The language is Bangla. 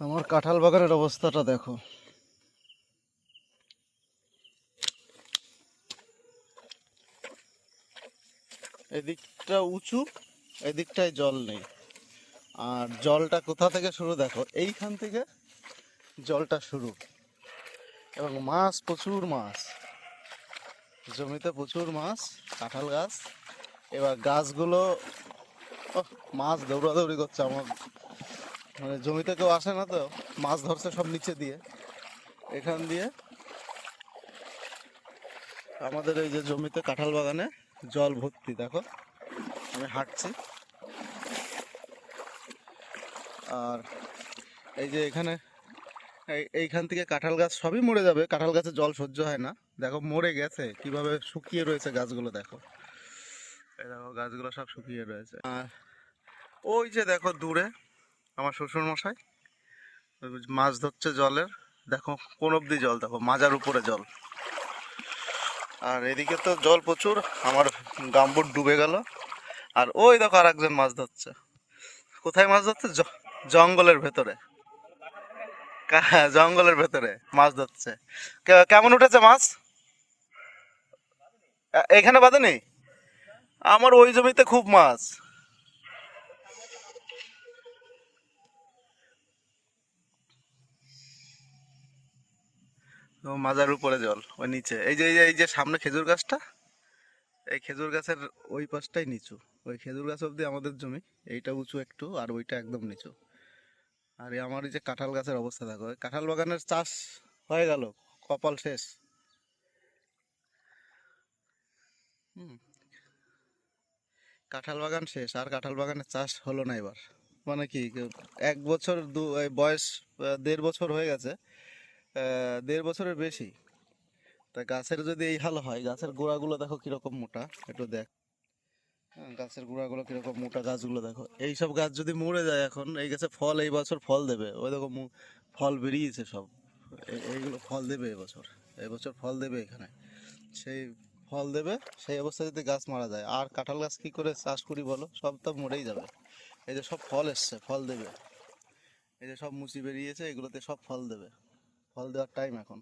আমার কাঁঠাল বাগানের অবস্থাটা দেখো। এদিকটা উঁচু, এদিকটায় জল নেই। আর জলটা কোথা থেকে শুরু দেখো? এইখান থেকে জলটা শুরু। এবং মাছ, প্রচুর মাছ। জমিতে প্রচুর মাছ, কাঁঠাল গাছ। এবার গাছগুলো মাছ দৌড়াদৌড়ি করছে আমার মানে জমিতে কেউ আসে না তো, মাছ ধরছে সব নিচে দিয়ে। এখান দিয়ে আমাদের এই যে জমিতে কাঁঠাল বাগানে জল ভর্তি, দেখো। আমি হাঁটছি। আর এই যে এখানে, এই, এইখান থেকে কাঁঠাল গাছ সবই মরে যাবে, কাঁঠাল গাছে জল সহ্য হয় না। দেখো, মরে গেছে। কীভাবে শুকিয়ে রয়েছে গাছগুলো, দেখো। দেখো, গাছগুলো সব শুকিয়ে রয়েছে। আর ওই যে দেখো, দূরে আমার শ্বশুর মশাই মাছ ধরছে জলের। দেখো, কোন অব্দি জল, দেখো, মাজার উপরে জল। আর এদিকে তো জল প্রচুর, আমার গাম্বুট ডুবে গেল। আর ওই দেখো আর একজন মাছ ধরছে। কোথায় মাছ ধরছে? জঙ্গলের ভেতরে। জঙ্গলের ভেতরে মাছ ধরছে। কেমন উঠেছে মাছ? এখানে বাঁধেনি? আমার ওই জমিতে খুব মাছ। মাজার উপরে জল, ওই নিচে। এই যে এই যে সামনে খেজুর গাছটা, এই খেজুর গাছের ওই পাশটাই নিচু। ওই খেজুর গাছ অবধি আমাদের জমি, এইটা উঁচু একটু আর ওইটা একদম নিচু। আর আমার এই যে কাঁঠাল গাছের অবস্থা, দেখো। কাঁঠাল বাগানের চাষ হয়ে গেল, কপাল শেষ। কাঁঠাল বাগান শেষ, আর কাঁঠাল বাগানের চাষ হলো না এবার। মানে কি, এক বছর দু বয়স দেড় বছর হয়ে গেছে। দেড় বছরের বেশি। তা গাছের যদি এই হাল হয় গাছের গোড়াগুলো দেখো কীরকম মোটা একটু দেখ। হ্যাঁ, গাছের গোড়াগুলো কীরকম মোটা গাছগুলো দেখো। এই সব গাছ যদি মরে যায় এখন এই গাছে ফল এই বছর ফল দেবে। ওই দেখো ফল বেরিয়েছে সব। এইগুলো ফল দেবে এবছর এবছর ফল দেবে এখানে। সেই ফল দেবে সেই অবস্থায় যদি গাছ মারা যায়। আর কাঁঠাল গাছ কী করে চাষ করি বলো? সব তো মরেই যাবে। এই যে সব ফল এসছে ফল দেবে। এই যে সব মুচি বেরিয়েছে এগুলোতে সব ফল দেবে। ফল দেওয়ার টাইম এখন।